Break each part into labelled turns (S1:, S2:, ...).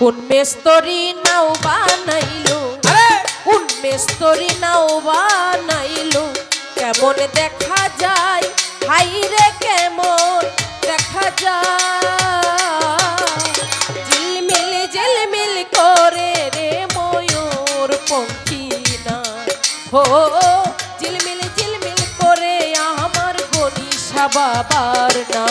S1: কোন মেস্তরি নাও বানাইলো। কোন মেস্তরি নাও বানাইলো। কেমন দেখা যায়? হাই রে কেমন দেখা যায়? ঝিলমিল ঝিলমিল করে রে ময়ূর পঙ্খী না। হো ঝিলমিল ঝিলমিল করে আমার গণিসা বাবার না।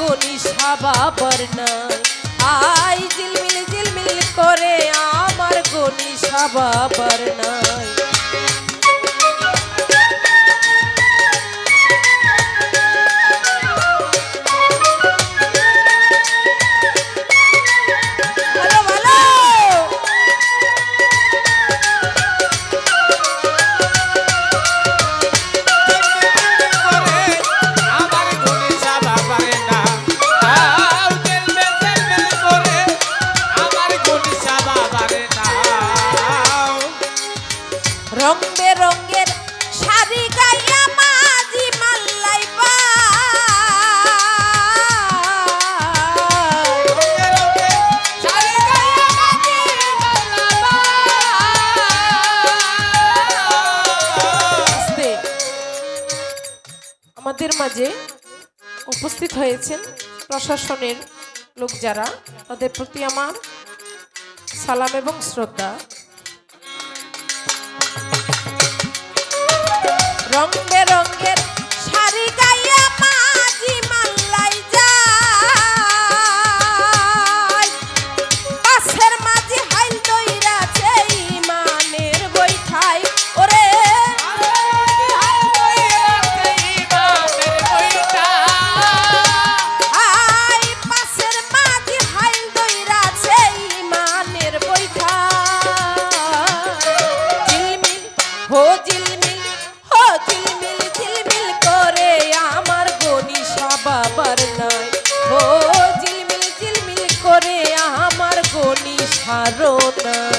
S1: আগুনি সাবা বর্ণায় আই জিলমিল জিলমিল করে আমার গনি সাবা বর্ণায় কাজে উপস্থিত হয়েছেন প্রশাসনের লোক যারা, তাদের প্রতি আমার সালাম এবং শ্রদ্ধা। রং বেরঙ্গের শাড়ি Thank.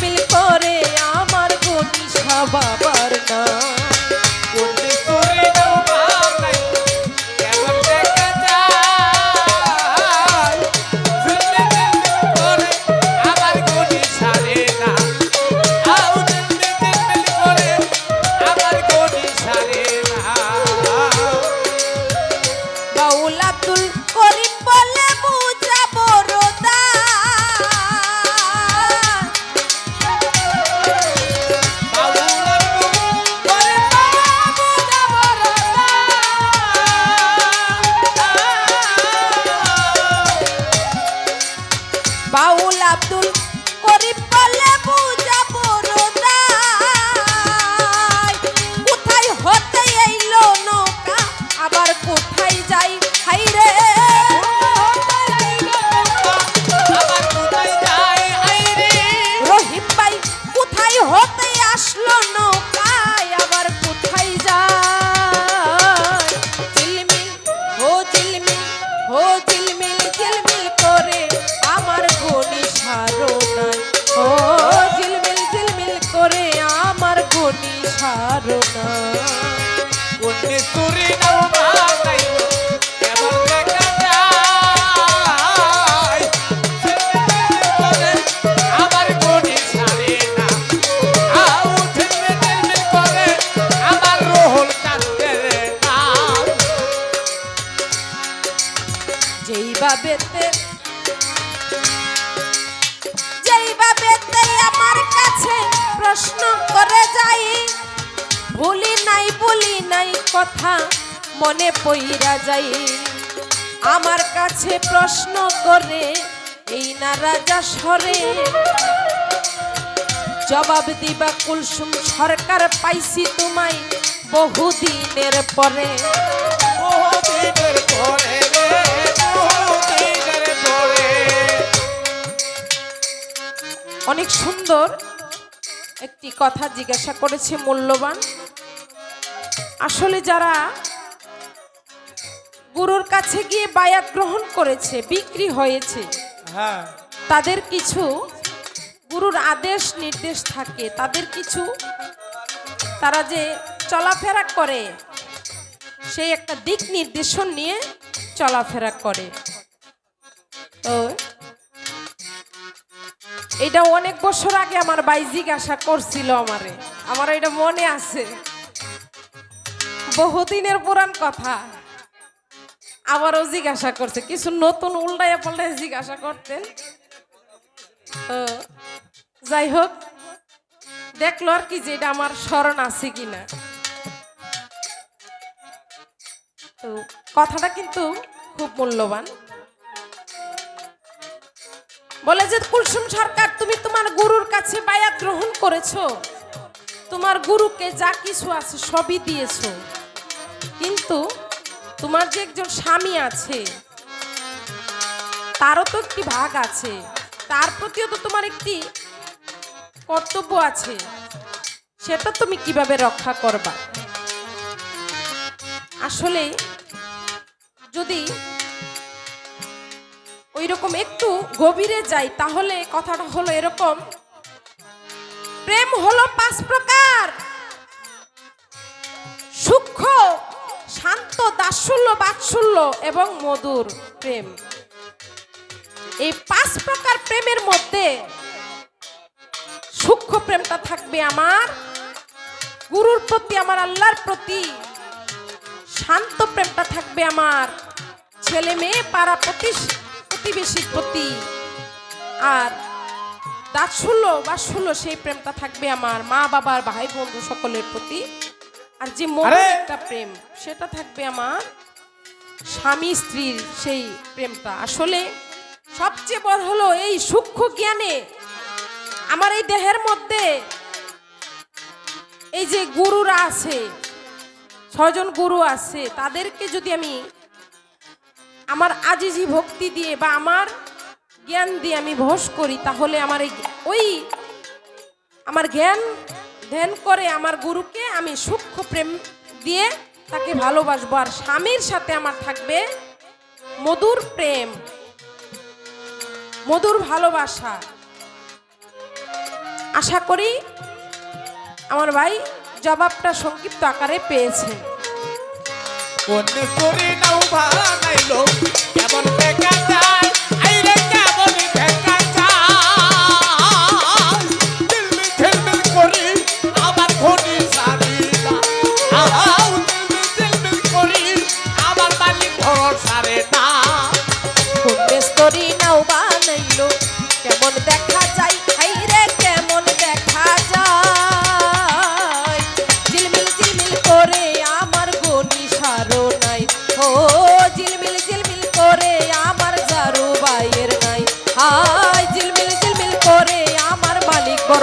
S1: মিল করে আমার গণিসা বাবার নাম। বাউল আব্দুল করিম প্রশ্ন করে যাই। ভুলি নাই বলি নাই কথা মনে পইরা যাই। আমার কাছে প্রশ্ন করে এই না রাজা সরে। জবাব দিবা কুলসুম সরকার পাইছি তোমায় বহুদিনের পরে।
S2: বহুদিনের পরে বহুদিনের পরে।
S1: অনেক সুন্দর। একটি কথা জিজ্ঞাসা করেছে মূল্যবান। আসলে যারা গুরুর কাছে গিয়ে বায়াত গ্রহণ করেছে বিক্রি হয়েছে
S2: হ্যাঁ।
S1: তাদের কিছু গুরুর আদেশ নির্দেশ থাকে। তাদের কিছু তারা যে চলাফেরা করে সেই একটা দিক নির্দেশন নিয়ে চলাফেরা করে। তো এটা অনেক বছর আগে আমার ভাই জিজ্ঞাসা করছিল আমারে। আমার এটা মনে আছে। বহুদিনের পুরান কথা। আবারও জিজ্ঞাসা করছে। কিছু নতুন উল্টায় পাল্টায় জিজ্ঞাসা করতেন। যাই হোক, দেখল আর কি যে এটা আমার স্মরণ আছে কিনা। কথাটা কিন্তু খুব মূল্যবান। বলে যে কুলসুম সরকার, তুমি তোমার গুরুর কাছে বায়াত গ্রহণ করেছ। তোমার গুরুকে যা কিছু আছে সবই দিয়েছ। কিন্তু তোমার যে একজন স্বামী আছে, তারও তো একটি ভাগ আছে। তার প্রতিও তো তোমার একটি কর্তব্য আছে। সেটা তুমি কীভাবে রক্ষা করবা? আসলে যদি ওই রকম একটু গভীরে যাই, তাহলে কথাটা হলো এরকম। প্রেম হলো পাঁচ প্রকার। সূক্ষ্ম, শান্ত দাসুল্য বাৎসল্য এবং মধুর প্রেম। এই পাঁচ প্রকার প্রেমের মধ্যে সূক্ষ্ম প্রেমটা থাকবে আমার, গুরুর প্রতি আমার, আল্লাহর প্রতি। শান্ত প্রেমটা থাকবে আমার। ছেলে মেয়ে পাড়া প্রতিস- প্রতিবেশীর প্রতি আর দাৎসল্য বাৎসল্য সেই প্রেমটা থাকবে আমার মা বাবার ভাই বন্ধু সকলের প্রতি। আর যে মনের একটা প্রেম সেটা থাকবে আমার স্বামী স্ত্রীর সেই প্রেমটা। আসলে সবচেয়ে বড় হলো এই সূক্ষ্ম জ্ঞানে আমার এই দেহের মধ্যে এই যে গুরুরা আছে ছয়জন গুরু আছে তাদেরকে যদি আমি আমার আজিজি ভক্তি দিয়ে বা আমার জ্ঞান দিয়ে আমি ভোস করি, তাহলে আমার এই ওই আমার জ্ঞান ধ্যান করে আমার গুরুকে আমি সূক্ষ্ম প্রেম দিয়ে তাকে ভালোবাসবো। আর স্বামীর সাথে আমার থাকবে মধুর প্রেম, মধুর ভালোবাসা। আশা করি আমার ভাই জবাবটা সংক্ষিপ্ত আকারে পেয়েছেন
S2: কোনে তুরি নাও বানাইলো কেমন দেখা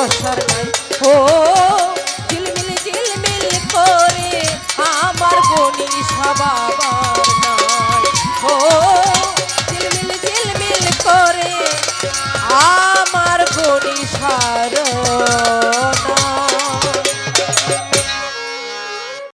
S2: মালিক ভরসার
S1: নাই ও, ঝিলমিল করে আমার গনি সবাবার নাই ও, ঝিলমিল ঝিলমিল করে আমার গনি সারণ